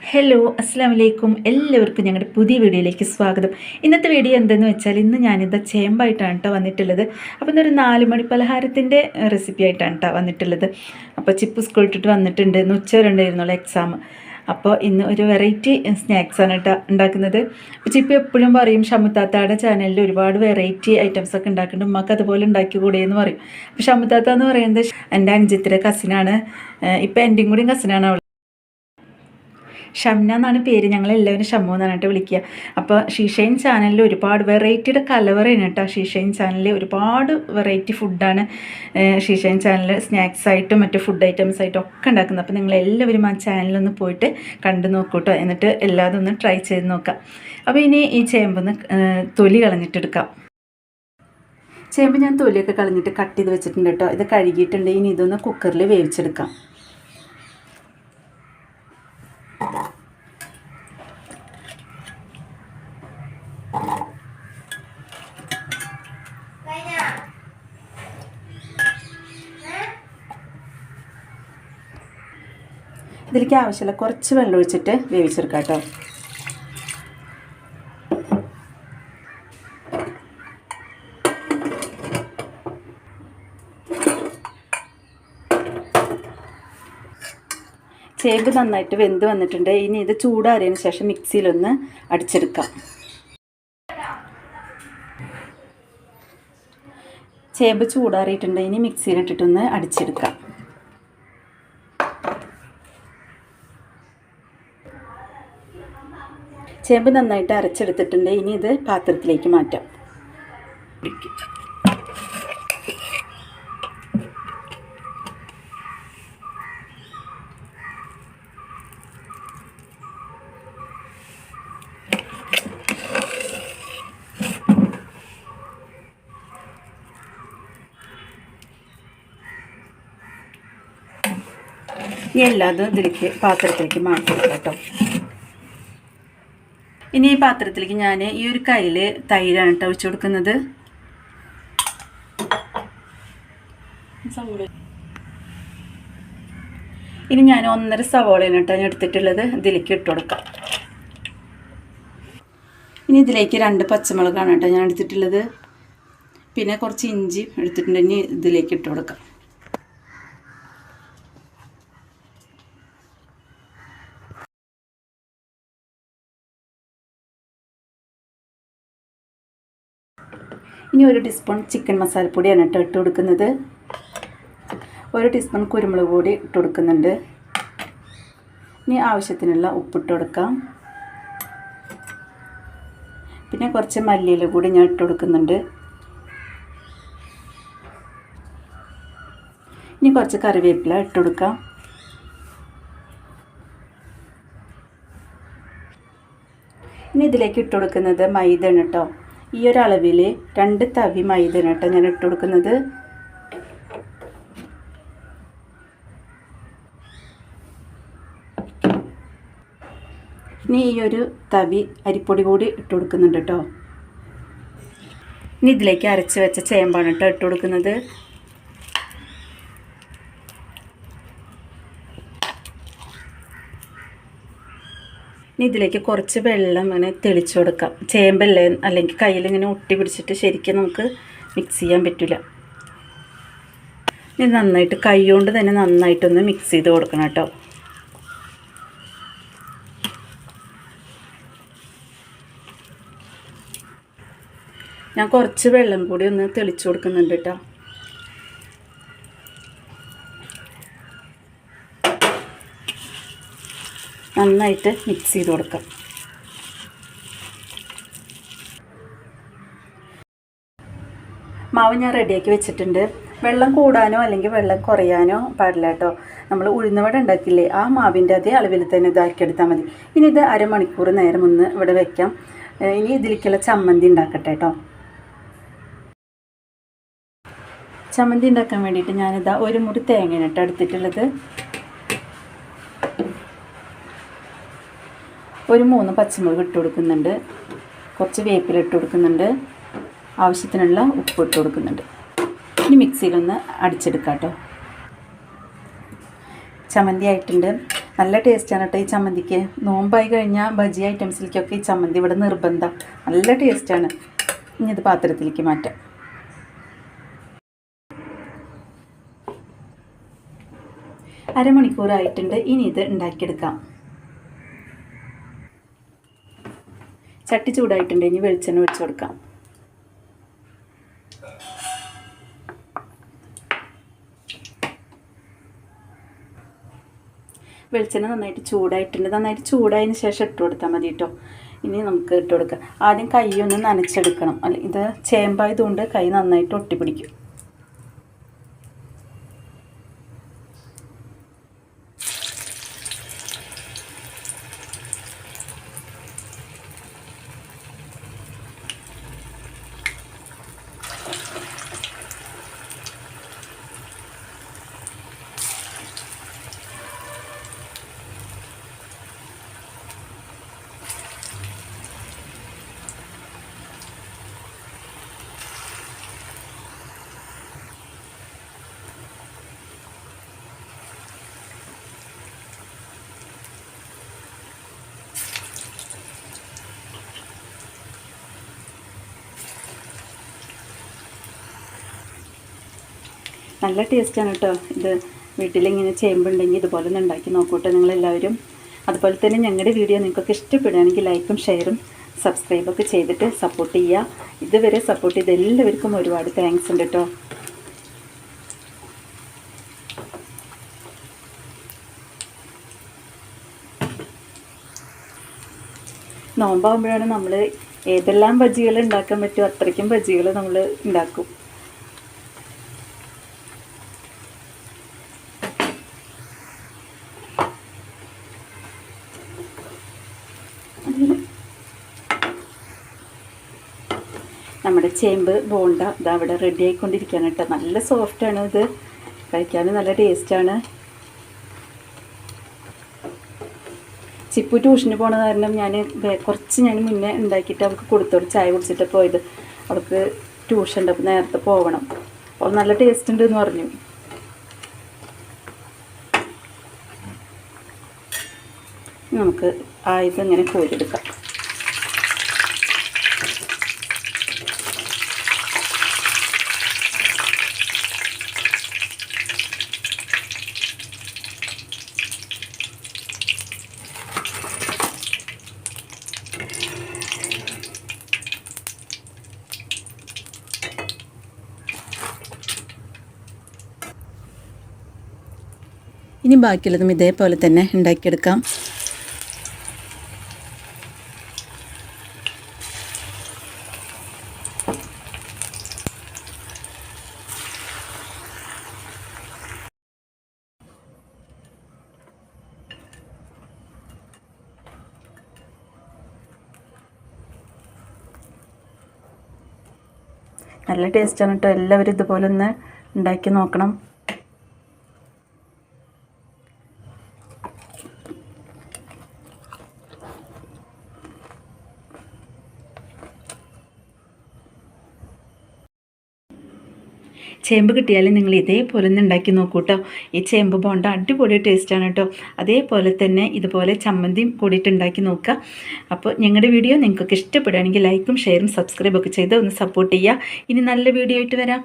Hello അസ്സാം വലൈക്കും എല്ലാവർക്കും ഞങ്ങളുടെ പുതിയ വീഡിയോയിലേക്ക് സ്വാഗതം. ഇന്നത്തെ വീഡിയോ എന്തെന്ന് വെച്ചാൽ ഇന്ന് ഞാനിത് ചേമ്പായിട്ടാണ് കേട്ടോ വന്നിട്ടുള്ളത്. അപ്പോൾ ഇന്നൊരു നാല് മണി പലഹാരത്തിന്റെ റെസിപ്പി ആയിട്ടാണ് കേട്ടോ വന്നിട്ടുള്ളത്. അപ്പോൾ ചിപ്പ് സ്കൂൾ ഇട്ടിട്ട് വന്നിട്ടുണ്ട്. ഇന്ന് ഉച്ച വരെ ഉണ്ടായിരുന്നുള്ളൂ എക്സാം അപ്പോൾ ഇന്ന് ഒരു വെറൈറ്റി സ്നാക്സാണ് കേട്ടോ ഉണ്ടാക്കുന്നത്. ചിപ്പ് എപ്പോഴും പറയും ഷമുത്താത്തയുടെ ചാനലിൽ ഒരുപാട് വെറൈറ്റി ഐറ്റംസ് ഒക്കെ ഉണ്ടാക്കുന്നുണ്ട്. ഉമ്മക്ക് അതുപോലെ ഉണ്ടാക്കി കൂടെ എന്ന് പറയും. അപ്പോൾ ഷമുത്താത്ത എന്ന് പറയുന്നത് എന്റെ അഞ്ചിത്തിരെ കസിനാണ് ഇപ്പോൾ എന്റെയും കൂടിയും കസിനാണ് അവൾ ഷംന എന്നാണ് പേര്. ഞങ്ങൾ എല്ലാവരും ഷമ്മു എന്നാണ് കേട്ടോ വിളിക്കുക. അപ്പോൾ ഷീഷൈൻ ചാനലിൽ ഒരുപാട് വെറൈറ്റിയുടെ കലവറയാണ് കേട്ടോ. ഷീഷൈൻ ചാനലിൽ ഒരുപാട് വെറൈറ്റി ഫുഡാണ് ഷീഷൈൻ ചാനലിൽ സ്നാക്സ് ആയിട്ടും മറ്റ് ഫുഡ് ഐറ്റംസ് ആയിട്ടും ഒക്കെ ഉണ്ടാക്കുന്നത്. അപ്പോൾ നിങ്ങളെല്ലാവരും ആ ചാനലൊന്ന് പോയിട്ട് കണ്ടു നോക്കൂ കേട്ടോ. എന്നിട്ട് എല്ലാതും ഒന്ന് ട്രൈ ചെയ്ത് നോക്കാം. അപ്പോൾ ഇനി ഈ ചേമ്പൊന്ന് തൊലി കളഞ്ഞിട്ടെടുക്കാം ചേമ്പ് ഞാൻ തൊലിയൊക്കെ കളഞ്ഞിട്ട് കട്ട് ചെയ്ത് വെച്ചിട്ടുണ്ട് കേട്ടോ. ഇത് കഴുകിയിട്ടുണ്ട്. ഇനി ഇതൊന്ന് കുക്കറിൽ വേവിച്ചെടുക്കാം. ഇതിലേക്ക് ആവശ്യമില്ല കുറച്ച് വെള്ളം ഒഴിച്ചിട്ട് വേവിച്ചെടുക്കാം കേട്ടോ. ചേമ്പ് നന്നായിട്ട് വെന്ത് വന്നിട്ടുണ്ട്. ഇനി ഇത് ചൂടാറിയതിന് ശേഷം മിക്സിയിലൊന്ന് അടിച്ചെടുക്കാം. ചേമ്പ് ചൂടാറിയിട്ടുണ്ട്. ഇനി മിക്സിയിലിട്ടിട്ടൊന്ന് അടിച്ചെടുക്കാം. ചേമ്പ് നന്നായിട്ട് അരച്ചെടുത്തിട്ടുണ്ട്. ഇനി ഇത് പാത്രത്തിലേക്ക് മാറ്റാം. ഇനി എല്ലാതും ഇതിലേക്ക് പാത്രത്തിലേക്ക് മാറ്റി കേട്ടോ. ഇനി ഈ പാത്രത്തിലേക്ക് ഞാൻ ഈ ഒരു കയ്യിൽ തൈരാണ് കേട്ടോ ഒഴിച്ചു കൊടുക്കുന്നത്. ഇനി ഞാൻ ഒന്നര സവോളയാണ് കേട്ടോ ഞാൻ എടുത്തിട്ടുള്ളത്. ഇതിലേക്ക് ഇട്ട് കൊടുക്കാം. ഇനി ഇതിലേക്ക് രണ്ട് പച്ചമുളകാണ് കേട്ടോ ഞാൻ എടുത്തിട്ടുള്ളത്. പിന്നെ കുറച്ച് ഇഞ്ചി എടുത്തിട്ടുണ്ട്. ഇനി ഇതിലേക്ക് ഇട്ട് കൊടുക്കാം. ഇനി ഒരു ടീസ്പൂൺ ചിക്കൻ മസാലപ്പൊടിയാണ് കേട്ടോ ഇട്ട് കൊടുക്കുന്നത്. ഒരു ടീസ്പൂൺ കുരുമുളക് പൊടി ഇട്ട് കൊടുക്കുന്നുണ്ട്. ഇനി ആവശ്യത്തിനുള്ള ഉപ്പിട്ട് കൊടുക്കാം. പിന്നെ കുറച്ച് മല്ലിയില കൂടി ഞാൻ ഇട്ട് കൊടുക്കുന്നുണ്ട്. ഇനി കുറച്ച് കറിവേപ്പില ഇട്ട് കൊടുക്കാം. ഇനി ഇതിലേക്ക് ഇട്ട് കൊടുക്കുന്നത് മൈദയാണ് കേട്ടോ. ഈ ഒരു അളവിൽ രണ്ട് തവി മൈദ കേട്ടോ ഞാൻ ഇട്ട് കൊടുക്കുന്നത്. ഇനി ഈ ഒരു തവി അരിപ്പൊടി കൂടി ഇട്ട് കൊടുക്കുന്നുണ്ട് കേട്ടോ. ഇനി ഇതിലേക്ക് അരച്ച് വെച്ച ചേമ്പാണ് കേട്ടോ ഇട്ട് കൊടുക്കുന്നത്. ഇനി ഇതിലേക്ക് കുറച്ച് വെള്ളം ഇങ്ങനെ തെളിച്ചു കൊടുക്കാം. ചേമ്പല്ലേ? അല്ലെങ്കിൽ കയ്യിൽ ഇങ്ങനെ ഒട്ടി പിടിച്ചിട്ട് ശരിക്കും നമുക്ക് മിക്സ് ചെയ്യാൻ പറ്റില്ല ഇനി നന്നായിട്ട് കൈ കൊണ്ട് തന്നെ നന്നായിട്ടൊന്ന് മിക്സ് ചെയ്ത് കൊടുക്കണം കേട്ടോ. ഞാൻ കുറച്ച് വെള്ളം കൂടി ഒന്ന് തെളിച്ചു കൊടുക്കുന്നുണ്ട് കേട്ടോ. നന്നായിട്ട് മിക്സ് ചെയ്ത് കൊടുക്കാം. മാവ് ഞാൻ റെഡിയാക്കി വെച്ചിട്ടുണ്ട്. വെള്ളം കൂടാനോ അല്ലെങ്കിൽ വെള്ളം കുറയാനോ പാടില്ല കേട്ടോ. നമ്മൾ ഉഴുന്നവട ഉണ്ടാക്കില്ലേ ആ മാവിന്റെ അതേ അളവിൽ തന്നെ ഇതാക്കിയെടുത്താൽ മതി. ഇനി ഇത് അരമണിക്കൂർ നേരം ഒന്ന് ഇവിടെ വെക്കാം. ഇനി ഇതിലേക്കുള്ള ചമ്മന്തി ഉണ്ടാക്കട്ടെ കേട്ടോ. ചമ്മന്തി ഉണ്ടാക്കാൻ വേണ്ടിയിട്ട് ഞാനിതാ ഒരു മുറി തേങ്ങയാണ് കേട്ടോ എടുത്തിട്ടുള്ളത്. ഒരു മൂന്ന് പച്ചമുളക് ഇട്ട് കൊടുക്കുന്നുണ്ട്. കുറച്ച് വേപ്പില ഇട്ട് കൊടുക്കുന്നുണ്ട്. ആവശ്യത്തിനുള്ള ഉപ്പ് ഇട്ട് കൊടുക്കുന്നുണ്ട്. ഇനി മിക്സിയിലൊന്ന് അടിച്ചെടുക്കാം കേട്ടോ. ചമ്മന്തി ആയിട്ടുണ്ട്. നല്ല ടേസ്റ്റാണ് കേട്ടോ ഈ ചമ്മന്തിക്ക്. നോമ്പായി കഴിഞ്ഞാൽ ബജി ഐറ്റംസിലേക്കൊക്കെ ഈ ചമ്മന്തി ഇവിടെ നിർബന്ധം. നല്ല ടേസ്റ്റാണ് ഇനി ഇത് പാത്രത്തിലേക്ക് മാറ്റാം. അരമണിക്കൂറായിട്ടുണ്ട്. ഇനി ഇത് ഉണ്ടാക്കിയെടുക്കാം. ചട്ടി ചൂടായിട്ടുണ്ട്. ഇനി വെളിച്ചെണ്ണ ഒഴിച്ചു കൊടുക്കാം. വെളിച്ചെണ്ണ നന്നായിട്ട് ചൂടായിട്ടുണ്ട്. നന്നായിട്ട് ചൂടായതിന് ശേഷം ഇട്ട് കൊടുത്താൽ മതി കേട്ടോ ഇനി നമുക്ക് ഇട്ട് കൊടുക്കാം. ആദ്യം കൈ ഒന്ന് നനച്ചെടുക്കണം. അല്ല ഇത് ചേമ്പായതുകൊണ്ട് കൈ നന്നായിട്ട് ഒട്ടിപ്പിടിക്കും. നല്ല ടേസ്റ്റാണ് കേട്ടോ ഇത് വീട്ടിലിങ്ങനെ ചേമ്പുണ്ടെങ്കിൽ ഇതുപോലെ ഒന്ന് ഉണ്ടാക്കി നോക്കൂട്ടോ നിങ്ങളെല്ലാവരും. അതുപോലെ തന്നെ ഞങ്ങളുടെ വീഡിയോ നിങ്ങൾക്ക് ഇഷ്ടപ്പെടുകയാണെങ്കിൽ ലൈക്കും ഷെയറും സബ്സ്ക്രൈബൊക്കെ ചെയ്തിട്ട് സപ്പോർട്ട് ചെയ്യുക ഇതുവരെ സപ്പോർട്ട് ചെയ്ത് എല്ലാവർക്കും ഒരുപാട് താങ്ക്സ് ഉണ്ട് കേട്ടോ നോമ്പാകുമ്പോഴാണ് നമ്മൾ ഏതെല്ലാം ബജികൾ ഉണ്ടാക്കാൻ പറ്റുമോ അത്രയ്ക്കും ബജികൾ നമ്മൾ ഉണ്ടാക്കും. നമ്മുടെ ചേമ്പ് ബോണ്ട ഇത് അവിടെ റെഡി ആയിക്കൊണ്ടിരിക്കുകയാണ് കേട്ടോ. നല്ല സോഫ്റ്റാണ് ഇത്. കഴിക്കാൻ നല്ല ടേസ്റ്റാണ് ചിപ്പു ട്യൂഷന് പോണ കാരണം ഞാൻ കുറച്ച് ഞാൻ മുന്നേ ഉണ്ടാക്കിയിട്ട് അവൾക്ക് കൊടുത്തോട് ചായ കുടിച്ചിട്ട് പോയത്. അവൾക്ക് ട്യൂഷൻ ഉണ്ട്. അപ്പോൾ നേരത്തെ പോകണം അപ്പോൾ നല്ല ടേസ്റ്റ് ഉണ്ട് എന്ന് പറഞ്ഞു. നമുക്ക് ആ ഇങ്ങനെ കോരിയെടുക്കാം ഇനി ബാക്കിയുള്ളതും ഇതേപോലെ തന്നെ ഉണ്ടാക്കിയെടുക്കാം. നല്ല ടേസ്റ്റാണ് കേട്ടോ എല്ലാവരും ഇതുപോലെ ഒന്ന് ഉണ്ടാക്കി നോക്കണം. ചേമ്പ് കിട്ടിയാലും നിങ്ങൾ ഇതേപോലെ ഒന്ന് ഉണ്ടാക്കി നോക്കൂ കേട്ടോ ഈ ചേമ്പ് ബോണ്ട അടിപൊളി ടേസ്റ്റാണ് കേട്ടോ അതേപോലെ തന്നെ ഇതുപോലെ ചമ്മന്തിയും കൂടിയിട്ട് ഉണ്ടാക്കി നോക്കുക. അപ്പോൾ ഞങ്ങളുടെ വീഡിയോ നിങ്ങൾക്ക് ഇഷ്ടപ്പെടുകയാണെങ്കിൽ ലൈക്കും ഷെയറും സബ്സ്ക്രൈബൊക്കെ ചെയ്ത് ഒന്ന് സപ്പോർട്ട് ചെയ്യുക. ഇനി നല്ല വീഡിയോ ആയിട്ട് വരാം.